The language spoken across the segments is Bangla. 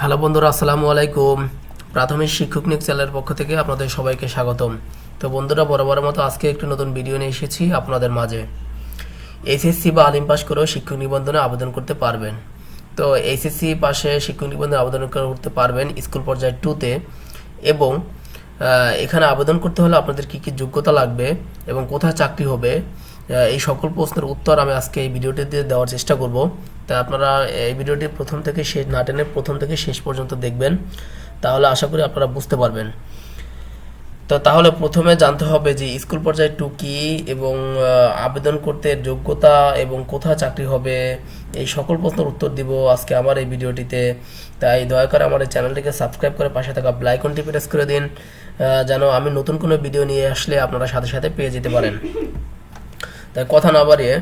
হ্যালো বন্ধুরা, আসসালামু আলাইকুম। প্রাথমিক শিক্ষক নিয়োগ চ্যানেলের পক্ষ থেকে আপনাদের সবাইকে স্বাগতম। তো বন্ধুরা, বরাবরের মতো আজকে একটি নতুন ভিডিও নিয়ে এসেছি আপনাদের মাঝে। এইচএসসি বা আলিম পাস করেও শিক্ষক নিবন্ধনে আবেদন করতে পারবেন। তো এইচএসসি পাশে শিক্ষক নিবন্ধনে আবেদন করতে পারবেন স্কুল পর্যায়ে টুতে এবং এখানে আবেদন করতে হলে আপনাদের কি কি যোগ্যতা লাগবে এবং কোথায় চাকরি হবে এই সকল প্রশ্নের উত্তর আমি আজকে এই ভিডিওটিতে দেওয়ার চেষ্টা করব। তা আপনারা এই ভিডিওটি প্রথম থেকে শেষ, না টেনে প্রথম থেকে শেষ পর্যন্ত দেখবেন। তাহলে আশা করি আপনারা বুঝতে পারবেন। তো তাহলে প্রথমে জানতে হবে যে স্কুল পর্যায়ে টু কি এবং আবেদন করতে যোগ্যতা এবং কোথায় চাকরি হবে, এই সকল প্রশ্নের উত্তর দিব আজকে আমার এই ভিডিওটিতে। তাই দয়া করে আমার এই চ্যানেলটিকে সাবস্ক্রাইব করে পাশে থাকা ব্লাইকনটি প্রেস করে দিন যেন আমি নতুন কোনো ভিডিও নিয়ে আসলে আপনারা সাথে সাথে পেয়ে যেতে পারেন। তাই কথা না বাড়িয়ে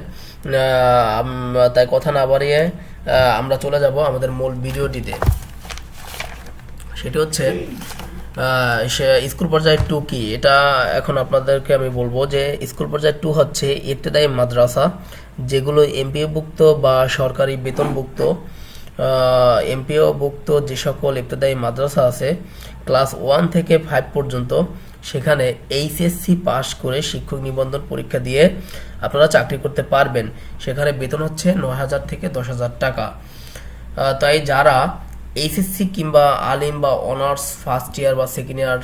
তাই কথা না বাড়িয়ে আমরা চলে যাব আমাদের মূল ভিডিওটিতে। সেটি হচ্ছে স্কুল পর্যায়ে টু কি? এটা এখন আপনাদেরকে আমি বলব যে, স্কুল পর্যায়ে টু হচ্ছে ইবতেদায়ী মাদ্রাসা, যেগুলো এমপিও ভুক্ত বা সরকারি বেতনভুক্ত। এমপিও ভুক্ত যে সকল ইবতেদায়ী মাদ্রাসা আছে, ক্লাস ওয়ান থেকে ফাইভ পর্যন্ত সেখানে এইচএসসি পাস করে শিক্ষক নিবন্ধন পরীক্ষা দিয়ে আপনারা চাকরি করতে পারবেন। সেখানে বেতন হচ্ছে নয় হাজার থেকে দশ হাজার টাকা। তাই যারা এইচএসসি কিংবা আলিম বা অনার্স ফার্স্ট ইয়ার বা সেকেন্ড ইয়ার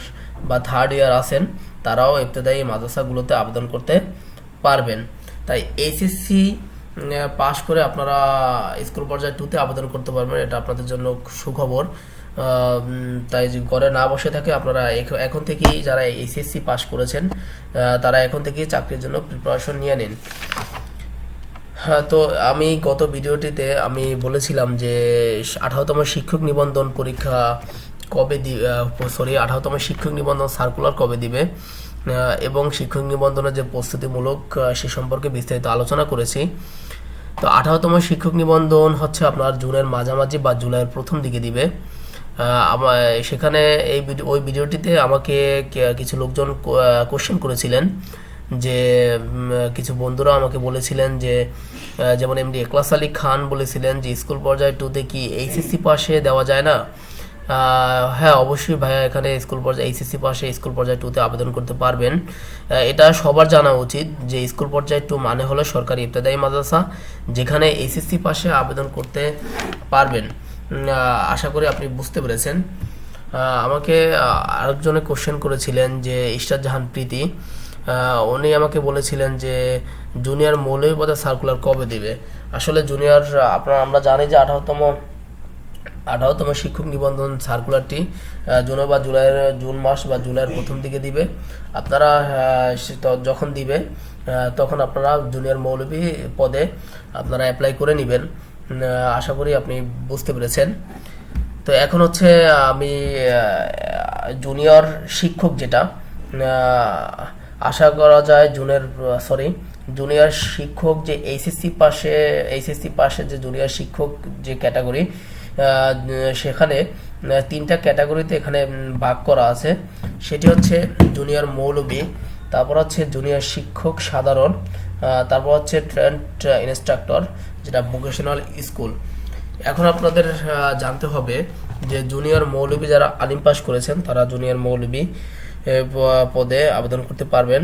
বা থার্ড ইয়ার আছেন, তারাও ইবতদায়ী মাদ্রাসাগুলোতে আবেদন করতে পারবেন। তাই এইচএসসি পাস করে আপনারা স্কুল পর্যায়ে টুতে আবেদন করতে পারবেন। এটা আপনাদের জন্য সুখবর। তাই ঘরে না বসে থাকে, আপনারা এখন থেকেই যারা এইচএসসি পাশ করেছেন তারা এখন থেকেই চাকরির জন্য প্রিপারেশন নিয়ে নিন। হ্যাঁ তো আমি গত ভিডিওটিতে আমি বলেছিলাম যে আঠারোতম শিক্ষক নিবন্ধন পরীক্ষা কবে দি সরি আঠারোতম শিক্ষক নিবন্ধন সার্কুলার কবে দিবে? এবং শিক্ষক নিবন্ধনের যে প্রস্তুতিমূলক সে সম্পর্কে বিস্তারিত আলোচনা করেছি। তো আঠারোতম শিক্ষক নিবন্ধন হচ্ছে আপনার জুনের মাঝামাঝি বা জুলাইয়ের প্রথম দিকে দিবে। আমার সেখানে এই ওই ভিডিওটিতে আমাকে কিছু লোকজন কোশ্চেন করেছিলেন যে কিছু বন্ধুরা আমাকে বলেছিলেন যে যেমন এমডি একলাস আলী খান বলেছিলেন যে, স্কুল পর্যায়ে টুতে কি এইচএসসি পাশে দেওয়া যায় না? হ্যাঁ অবশ্যই ভাইয়া, এখানে স্কুল পর্যায়ে এইচএসসি পাশে স্কুল পর্যায়ে টুতে আবেদন করতে পারবেন। এটা সবার জানা উচিত যে, স্কুল পর্যায়ে টু মানে হলো সরকারি ইবতদায়ী মাদ্রাসা, যেখানে এইচএসসি পাশে আবেদন করতে পারবেন। আশা করি আপনি বুঝতে পেরেছেন। আমাকে আরেকজনে কোশ্চেন করেছিলেন যে, ইশরাত জাহান প্রীতি উনি আমাকে বলেছিলেন যে জুনিয়র মৌলভীবাজার সার্কুলার কবে দিবে? আসলে জুনিয়র আপনারা, আমরা জানি যে আঠারোতম আঠারোতম শিক্ষক নিবন্ধন সার্কুলারটি জুন বা জুলাইয়ের, জুন মাস বা জুলাইয়ের প্রথম দিকে দিবে। আপনারা যখন দিবে তখন আপনারা জুনিয়র মৌলভী পদে আপনারা অ্যাপ্লাই করে নেবেন। আশা করি আপনি বুঝতে পেরেছেন। তো এখন হচ্ছে আমি জুনিয়র শিক্ষক যেটা আশা করা যায় জুনের সরি জুনিয়র শিক্ষক যে এইচএসসি পাশে এইচএসসি পাশে যে জুনিয়র শিক্ষক যে ক্যাটাগরি সেখানে তিনটা ক্যাটাগরিতে এখানে ভাগ করা আছে। সেটি হচ্ছে জুনিয়র মৌলবী, তারপর হচ্ছে জুনিয়র শিক্ষক সাধারণ তারপর হচ্ছে ট্রেন্ড ইনস্ট্রাক্টর যেটা ভোকেশনাল স্কুল এখন আপনাদের জানতে হবে যে জুনিয়র মৌলবী যারা আলিম পাস করেছেন, তারা জুনিয়র মৌলবী পদে আবেদন করতে পারবেন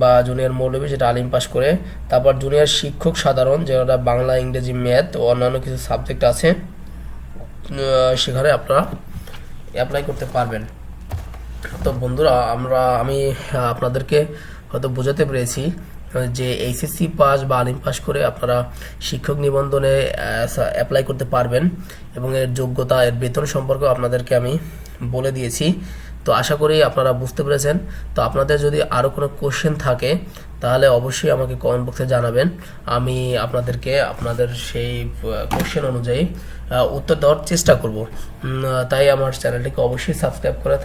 বা জুনিয়র মৌলবী যেটা আলিম পাস করে। তারপর জুনিয়র শিক্ষক সাধারণ যেটা বাংলা, ইংরেজি ম্যাথ ও অন্যান্য কিছু সাবজেক্ট আছে সেখানে আপনারা অ্যাপ্লাই করতে পারবেন। তো বন্ধুরা, আমরা, আমি আপনাদেরকে হয়তো বোঝাতে পেরেছি যে এইচএসসি পাস বা আলিম পাস করে আপনারা শিক্ষক নিবন্ধনে অ্যাপ্লাই করতে পারবেন এবং এর যোগ্যতা, এর বেতন সম্পর্কেও আপনাদেরকে আমি বলে দিয়েছি। তো আশা করি আপনারা বুঝতে পেরেছেন। তো আপনাদের যদি আরও কোনো কোশ্চেন থাকে, তাহলে অবশ্যই আমাকে কমেন্ট বক্সে জানাবেন। আমি আপনাদেরকে আপনাদের সেই কোশ্চেন অনুযায়ী উত্তর দেওয়ার চেষ্টা করব। তাই আমার চ্যানেলটিকে অবশ্যই সাবস্ক্রাইব করে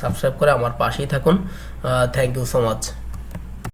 সাবস্ক্রাইব করে আমার পাশেই থাকুন। Thank you so much